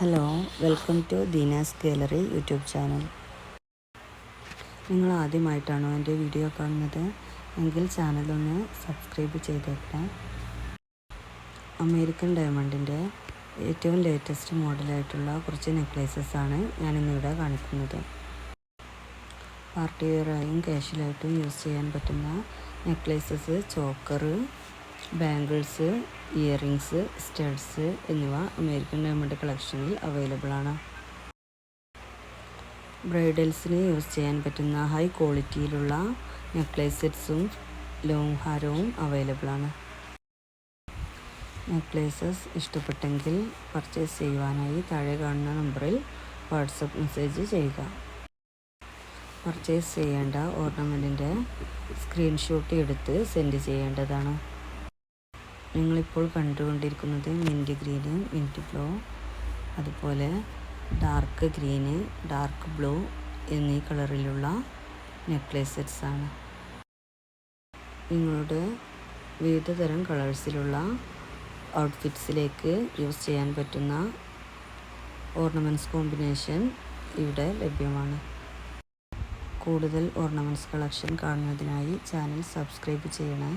Hello welcome to Deena's gallery YouTube channel. നിങ്ങൾ ആദ്യമായിട്ടാണോ എന്റെ വീഡിയോ കാണുന്നത്? എങ്കിൽ ചാനലൊന്ന് സബ്സ്ക്രൈബ് ചെയ്തേക്കാം അമേരിക്കൻ ഡയമണ്ടിന്റെ ഏറ്റവും ലേറ്റസ്റ്റ് മോഡലായിട്ടുള്ള കുറച്ച് നെക്ലേസസ് ആണ് ഞാൻ ഇന്നിവിടെ കാണിക്കുന്നത്. പാർട്ടി വെയറായും കാഷ്വലായിട്ടും യൂസ് ചെയ്യാൻ പറ്റുന്ന necklaces choker bangles earrings studs എന്നിവ അമേരിക്കൻ ഡയമണ്ട് കളക്ഷനിൽ അവൈലബിൾ ആണ്. ബ്രൈഡൽസിന് യൂസ് ചെയ്യാൻ പറ്റുന്ന ഹൈ ക്വാളിറ്റിയിലുള്ള നെക്ലേസ് സെറ്റ്സും ലോങ് ഹാരവും അവൈലബിൾ ആണ്. നെക്ലേസസ് ഇഷ്ടപ്പെട്ടെങ്കിൽ പർച്ചേസ് ചെയ്യുവാനായി താഴെ കാണുന്ന നമ്പറിൽ വാട്സപ്പ് മെസ്സേജ് ചെയ്യുക. പർച്ചേസ് ചെയ്യേണ്ട ഓർണമെന്റിന്റെ സ്ക്രീൻഷോട്ട് എടുത്ത് സെൻഡ് ചെയ്യേണ്ടതാണ്. നിങ്ങളിപ്പോൾ കണ്ടുകൊണ്ടിരിക്കുന്നത് മിന്റ് ഗ്രീന് മിന്റ് ബ്ലൂ. അതുപോലെ ഡാർക്ക് ഗ്രീന് ഡാർക്ക് ബ്ലൂ എന്നീ കളറിലുള്ള നെക്ലേസ് സെറ്റ്സ് ആണ്. നിങ്ങളുടെ വിവിധ തരം കളേഴ്സിലുള്ള ഔട്ട്ഫിറ്റ്സിലേക്ക് യൂസ് ചെയ്യാൻ പറ്റുന്ന ഓർണമെന്റ്സ് കോമ്പിനേഷൻ ഇവിടെ ലഭ്യമാണ്. കൂടുതൽ ഓർണമെന്റ്സ് കളക്ഷൻ കാണുന്നതിനായി ചാനൽ സബ്സ്ക്രൈബ് ചെയ്യണേ.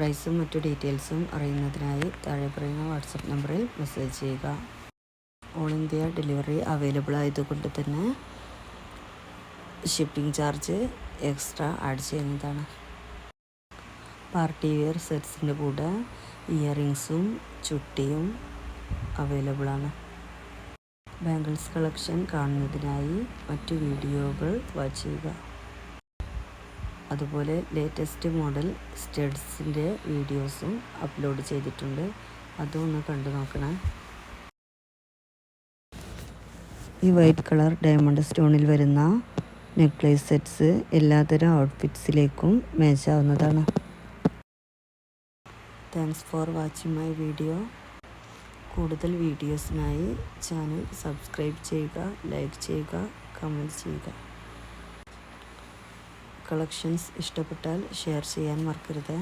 പ്രൈസും മറ്റു ഡീറ്റെയിൽസും അറിയുന്നതിനായി താഴെ പറയുന്ന വാട്സപ്പ് നമ്പറിൽ മെസ്സേജ് ചെയ്യുക. ഓൾ ഇന്ത്യ ഡെലിവറി അവൈലബിൾ ആയതുകൊണ്ട് തന്നെ ഷിപ്പിംഗ് ചാർജ് എക്സ്ട്രാ ആഡ് ചെയ്യുന്നതാണ്. പാർട്ടി വെയർ സെറ്റ്സിന്റെ കൂടെ ഇയറിങ്സും ചുട്ടിയും അവൈലബിളാണ് ബാംഗിൾസ് കളക്ഷൻ കാണുന്നതിനായി മറ്റു വീഡിയോകൾ വാച്ച് ചെയ്യുക. അതുപോലെ ലേറ്റസ്റ്റ് മോഡൽ സ്റ്റഡ്സിന്റെ വീഡിയോസും അപ്ലോഡ് ചെയ്തിട്ടുണ്ട്. അതും ഒന്ന് കണ്ടു നോക്കണം. ഈ വൈറ്റ് കളർ ഡയമണ്ട് സ്റ്റോണിൽ വരുന്ന നെക്ലേസ് സെറ്റ്സ് എല്ലാതരം ഔട്ട്ഫിറ്റ്സിലേക്കും മാച്ച് ആവുന്നതാണ്. Thanks for watching my video കൂടുതൽ വീഡിയോസിനായി ചാനൽ സബ്സ്ക്രൈബ് ചെയ്യുക ലൈക്ക് ചെയ്യുക കമന്റ് ചെയ്യുക. കളക്ഷൻസ് ഇഷ്ടപ്പെട്ടാൽ ഷെയർ ചെയ്യാൻ മറക്കരുത്.